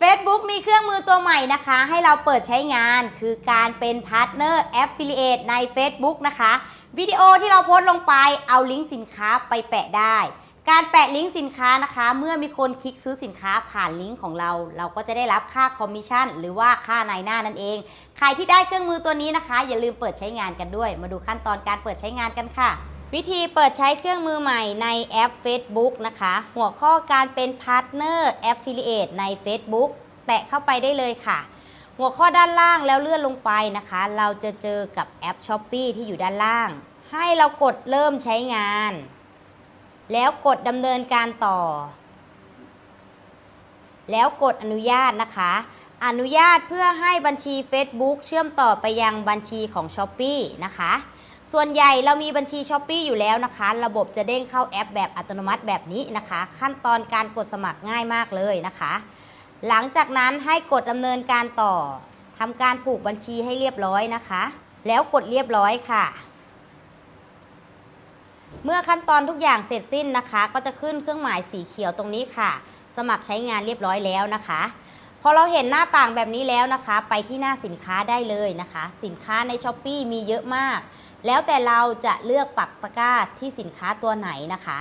Facebook มีเครื่องมือตัวใหม่นะคะ ให้เราเปิดใช้งานคือการเป็นพาร์ทเนอร์ Affiliate ใน Facebook นะคะ วิดีโอที่เราโพสต์ลงไปเอาลิงก์สินค้าไปแปะได้ การแปะลิงก์สินค้านะคะ เมื่อมีคนคลิกซื้อสินค้าผ่านลิงก์ของเรา เราก็จะได้รับค่าคอมมิชชั่นหรือว่าค่านายหน้านั่นเอง ใครที่ได้เครื่องมือตัวนี้นะคะ อย่าลืมเปิดใช้งานกันด้วย มาดูขั้นตอนการเปิดใช้งานกันค่ะ วิธีเปิดใช้เครื่องมือใหม่ในแอป Facebook นะคะ หัวข้อการเป็นพาร์ทเนอร์ Affiliate ใน Facebook แตะเข้าไปได้เลยค่ะ หัวข้อด้านล่างแล้วเลื่อนลงไปนะคะ เราจะเจอกับแอป s h o p e e ที่อยู่ด้านล่าง ให้เรากดเริ่มใช้งาน แล้วกดดำเนินการต่อ แล้วกดอนุญาตนะคะ อนุญาตเพื่อให้บัญชี Facebook เชื่อมต่อไปยังบัญชีของ s h o p e e นะคะ ส่วนใหญ่เรามีบัญชี s h o p e e อยู่แล้วนะคะ ระบบจะเด้งเข้าแอปแบบอัตโนมัติแบบนี้นะคะ ขั้นตอนการกดสมัครง่ายมากเลยนะคะ หลังจากนั้นให้กดดำเนินการต่อทำการผูกบัญชีให้เรียบร้อยนะคะ แล้วกดเรียบร้อยค่ะ เมื่อขั้นตอนทุกอย่างเสร็จสิ้นนะคะ ก็จะขึ้นเครื่องหมายสีเขียวตรงนี้ค่ะ สมัครใช้งานเรียบร้อยแล้วนะคะพอเราเห็นหน้าต่างแบบนี้แล้วนะคะ ไปที่หน้าสินค้าได้เลยนะคะ สินค้าใน s h อ p e e มีเยอะมาก แล้วแต่เราจะเลือกปักตะกร้าที่สินค้าตัวไหนนะคะ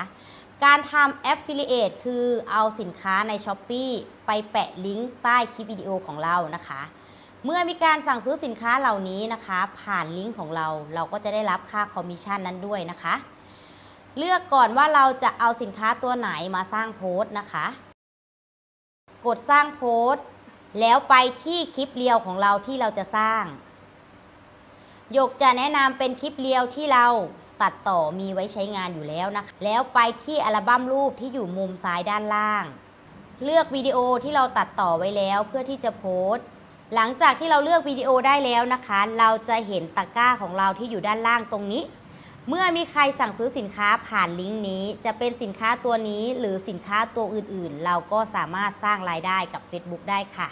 การทำ Affiliate คือเอาสินค้าใน s h อ p e e ไปแปะลิงก์ใต้คลิปวิดีโอของเรานะคะ เมื่อมีการสั่งซื้อสินค้าเหล่านี้นะคะ ผ่านลิงก์ของเราเราก็จะได้รับค่าคอมมิชชั่นนั้นด้วยนะคะ เลือกก่อนว่าเราจะเอาสินค้าตัวไหนมาสร้างโพสต์นะคะ กดสร้างโพสต์แล้วไปที่คลิปเรียวของเราที่เราจะสร้าง หยกจะแนะนำเป็นคลิปเรียวที่เราตัดต่อมีไว้ใช้งานอยู่แล้วนะคะ แล้วไปที่อัลบั้มรูปที่อยู่มุมซ้ายด้านล่าง เลือกวิดีโอที่เราตัดต่อไว้แล้วเพื่อที่จะโพสต์ หลังจากที่เราเลือกวิดีโอได้แล้วนะคะ เราจะเห็นตะกร้าของเราที่อยู่ด้านล่างตรงนี้ เมื่อมีใครสั่งซื้อสินค้าผ่านลิงก์นี้ จะเป็นสินค้าตัวนี้หรือสินค้าตัวอื่นๆ เราก็สามารถสร้างรายได้กับ Facebook ได้ค่ะ